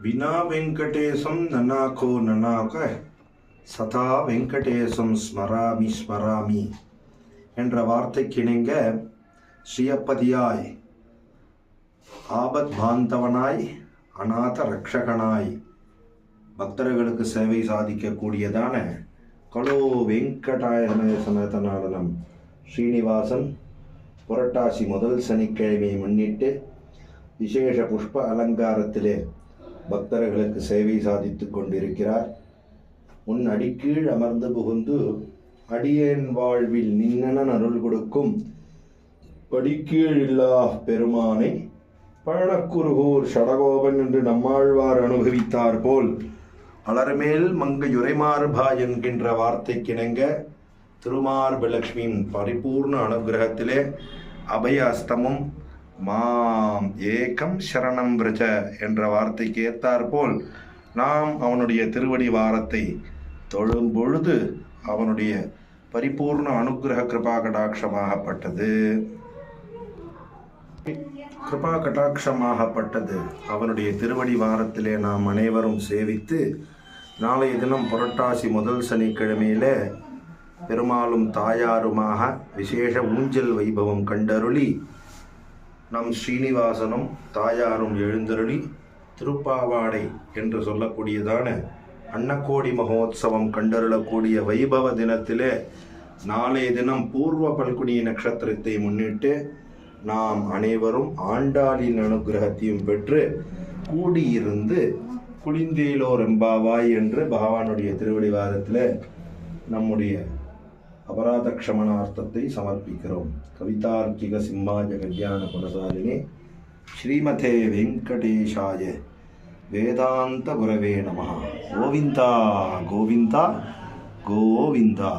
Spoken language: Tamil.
வினா வெங்கடேசம் நன்னாக்கோ நனாக சதா வெங்கடேசம் ஸ்மராமி ஸ்மராமி என்ற வார்த்தைக்கிணங்க ஸ்ரீயப்பதியாய் ஆபத் பாந்தவனாய் அநாத ரக்ஷகனாய் பக்தர்களுக்கு சேவை சாதிக்கக்கூடியதான கலோ வெங்கடாய சமேதநாதனம் ஸ்ரீனிவாசன் புரட்டாசி முதல் சனிக்கிழமையை முன்னிட்டு விசேஷ புஷ்ப அலங்காரத்திலே பக்தர்களுக்கு சேவை சாதித்து கொண்டிருக்கிறார். உன் அடிக்கீழ் அமர்ந்து புகுந்து அடியேன் வாழ்வில் நின்னன அருள் கொடுக்கும் படிக்கீழில்லா பெருமானை பழனக்குருகூர் ஷடகோபன் என்று நம்மாழ்வார் அனுபவித்தார் போல் அலர்மேல் மங்கையுரைமார்பா என்கின்ற வார்த்தைக்கிணங்க திருமார்பலட்சுமியின் பரிபூர்ண அனுகிரகத்திலே அபய அஸ்தமும் மாம் ஏகம் சரணம் விரஜ என்ற வார்த்தைக்கு ஏத்தாற்போல் நாம் அவனுடைய திருவடி வாரத்தை தொழும் பொழுது அவனுடைய பரிபூர்ண அனுகிரக கிருபா கடாட்சமாகப்பட்டது கிருபா கட்டாட்சமாகப்பட்டது அவனுடைய திருவடி வாரத்திலே நாம் அனைவரும் சேவித்து நாளைய தினம் புரட்டாசி முதல் சனிக்கிழமையில பெருமாளும் தாயாருமாக விசேஷ ஊஞ்சல் வைபவம் கண்டருளி நம் ஸ்ரீனிவாசனும் தாயாரும் எழுந்தருளி திருப்பாவாடை என்று சொல்லக்கூடியதான அன்னக்கோடி மகோத்சவம் கண்டருளக்கூடிய வைபவ தினத்திலே நாளைய தினம் பூர்வ பல்குனி நட்சத்திரத்தை முன்னிட்டு நாம் அனைவரும் ஆண்டாளின் அனுகிரகத்தையும் பெற்று கூடியிருந்து குளிந்தேலோர் எம்பாவாய் என்று பகவானுடைய திருவடிவாதத்தில் நம்முடைய அபராத க்ஷமணார்த்தத்தை சமர்ப்பிக்கிறோம் கவிதார்க்கிக சிம்மாஜ கல்யாண குணசாலினி ஸ்ரீமதே வெங்கடேஷாய வேதாந்த குரவே நம கோவிந்தா கோவிந்தா கோவிந்தா